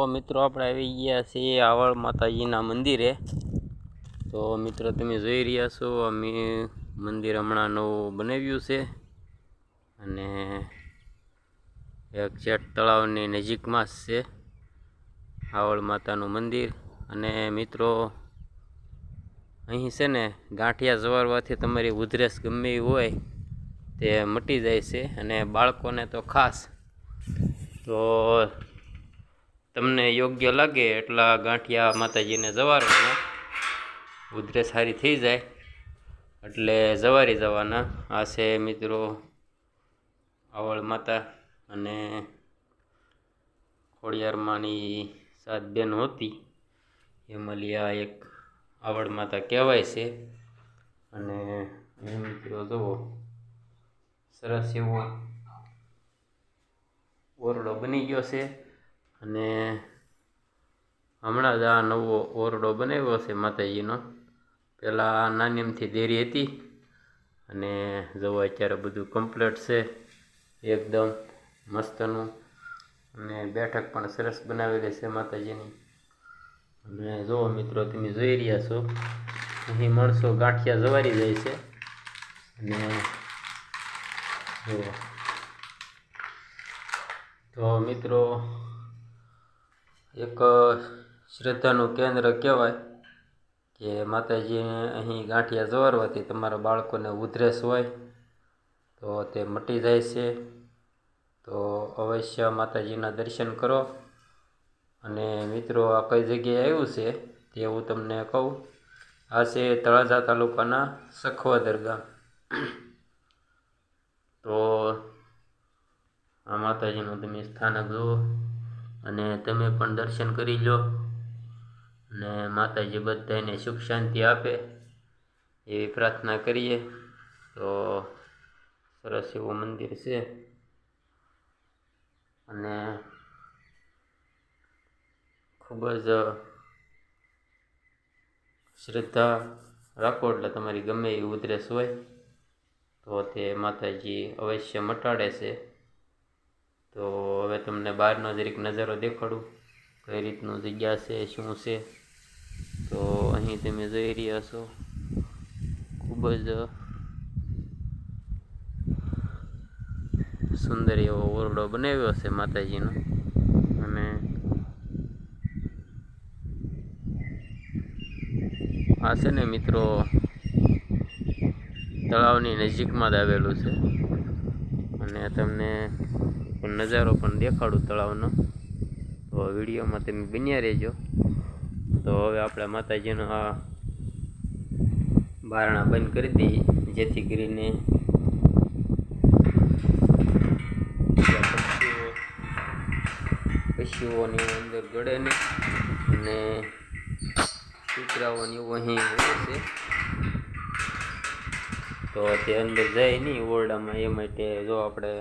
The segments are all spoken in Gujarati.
તો મિત્રો આપણે આવી ગયા છીએ આવળ માતાજીના મંદિરે. તો મિત્રો તમે જોઈ રહ્યા છો, અમે મંદિર હમણાં નવું બનાવ્યું છે. અને એક જેટ તળાવની નજીકમાં જ છે આવળ માતાનું મંદિર. અને મિત્રો, અહીં છે ને ગાંઠિયા જવારવાથી તમારી ઉધરસ ગમે હોય તે મટી જાય છે અને બાળકોને તો ખાસ. તો તમને યોગ્ય લાગે એટલા ગાંઠિયા માતાજીને જવારવાના. ઉધરે સારી થઈ જાય, એટલે જવારી જવાના. આ છે મિત્રો આવળ માતા અને ખોડિયારમાંની સાત બેન હતી. એમાંલી એક આવડ માતા કહેવાય છે. અને મિત્રો જુઓ, સરસ એવો ઓરડો બની ગયો છે. અને હમણાં જ આ નવો ઓરડો બનાવ્યો છે માતાજીનો. પહેલાં નાની એમથી દેરી હતી અને જુઓ અત્યારે બધું કમ્પ્લીટ છે, એકદમ મસ્તનું અને બેઠક પણ સરસ બનાવેલી છે માતાજીની. અને જુઓ મિત્રો તમે જોઈ રહ્યા છો, અહીં માણસો ગાંઠિયા જવારી જાય છે. અને જુઓ તો મિત્રો એક શ્રદ્ધાનું કેન્દ્ર કહેવાય કે માતાજીને અહીં ગાંઠિયા જવારવાથી તમારા બાળકોને ઉધરસ હોય તો તે મટી જાય છે. તો અવશ્ય માતાજીના દર્શન કરો. અને મિત્રો, આ કઈ જગ્યાએ આવ્યું છે તે હું તમને કહું. આ છે તળાજા તાલુકાના સખવાદર ગામ તો આ માતાજીનું તમે સ્થાનક જુઓ. અને તમે પણ દર્શન કરી લો. અને માતાજી બધાને સુખ શાંતિ આપે એવી પ્રાર્થના કરીએ. તો સરસ એવું મંદિર છે. અને ખૂબ જ શ્રદ્ધા રાખો એટલે તમારી ગમે એવી ઉધરસ હોય તો તે માતાજી અવશ્ય મટાડે છે. તો હવે તમને બહારનો જરીક નજારો દેખાડું. કઈ રીતનું જગ્યા છે, શું છે? તો અહીં તમે જોઈ રહ્યા છો, ખૂબ જ સુંદર એવો ઓરડો બનાવ્યો છે માતાજીનો. અને આ છે ને મિત્રો, તળાવની નજીકમાં જ આવેલું છે. અને તમને પણ નજારો પણ દેખાડું તળાવનો. તો વિડીયોમાં તમે બન્યા રહેજો. તો હવે આપણે માતાજીનો આ બારણા બંધ કરી દઈએ જેથી કરીને પશુઓની અંદર ગળે નહીં અને કૂતરાઓની અહીં હોય છે. તો તે અંદર જાય નહીં ઓરડામાં, એ માટે જો આપણે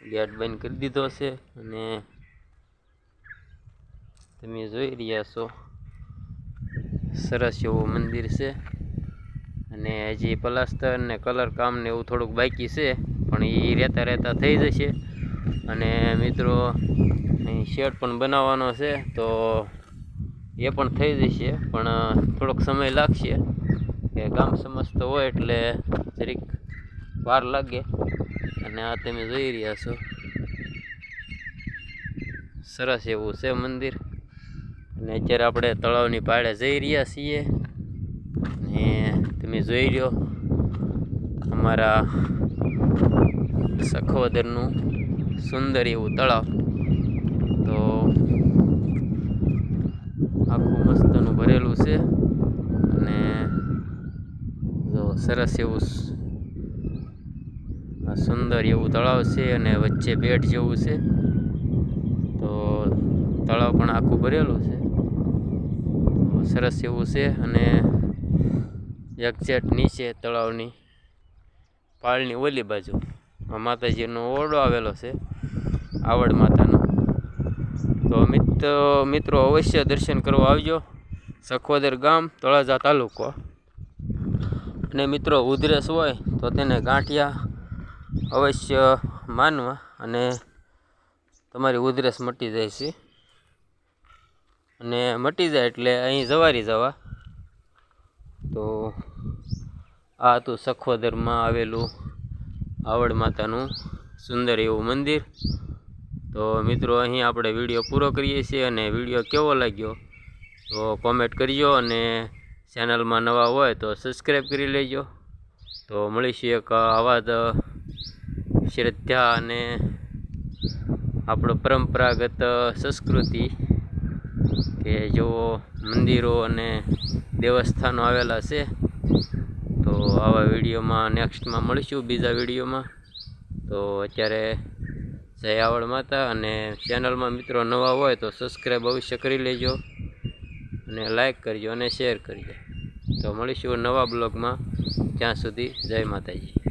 ગેટ બંધ કરી દીધો છે અને તમે જોઈ રહ્યા છો, સરસ એવું મંદિર છે. અને હજી પ્લાસ્ટર ને કલર કામ ને એવું થોડુંક બાકી છે, પણ એ રહેતા રહેતા થઈ જશે. અને મિત્રો શેડ પણ બનાવવાનો છે, તો એ પણ થઈ જશે, પણ થોડોક સમય લાગશે. કે ગામ સમજતો હોય એટલે જરીક વાર લાગે. અને આ તમે જોઈ રહ્યા છો. સરસ એવું છે મંદિર. અને અત્યારે આપણે તળાવની પાળે જઈ રહ્યા છીએ. અને તમે જોઈ રહ્યો અમારા સખોદરનું સુંદર એવું તળાવ. તો આખું મસ્તનું ભરેલું છે. અને જો સરસ એવું સુંદર એવું તળાવ છે અને વચ્ચે બેટ જેવું છે. તો તળાવ પણ આખું ભરેલું છે. સરસ એવું છે અને એક્ઝેટ નીચે તળાવની પાળની ઓલી બાજુ માતાજીનો ઓરડો આવેલો છે, આવડ માતાનો. તો મિત્ર, મિત્રો અવશ્ય દર્શન કરવા આવજો સખોદર ગામ તળાજા તાલુકો. અને મિત્રો ઉધરસ હોય તો તેને ગાંઠિયા અવશ્ય માનવા અને તમારી ઉધરસ મટી જાય છે. અને મટી જાય એટલે અહીં જવારી જવા. તો આ હતું સખોદરમાં આવેલું આવડ માતાનું સુંદર એવું મંદિર. તો મિત્રો, અહીં આપણે વીડિયો પૂરો કરીએ છીએ અને વીડિયો કેવો લાગ્યો તો કોમેન્ટ કરજો અને ચેનલમાં નવા હોય તો સબસ્ક્રાઈબ કરી લેજો. તો મળીશું એક આવા જ શ્રદ્ધા અને આપણો પરંપરાગત સંસ્કૃતિ કે જો મંદિરો અને દેવસ્થાનો આવેલા છે, તો આવા વિડીયોમાં નેક્સ્ટમાં મળીશું બીજા વિડીયોમાં. તો અત્યારે જય આવડ માતા અને ચેનલમાં મિત્રો નવા હોય તો સબસ્ક્રાઈબ અવશ્ય કરી લેજો અને લાઈક કરજો અને શેર કરજો. તો મળીશું નવા બ્લોગમાં. ત્યાં સુધી જય માતાજી.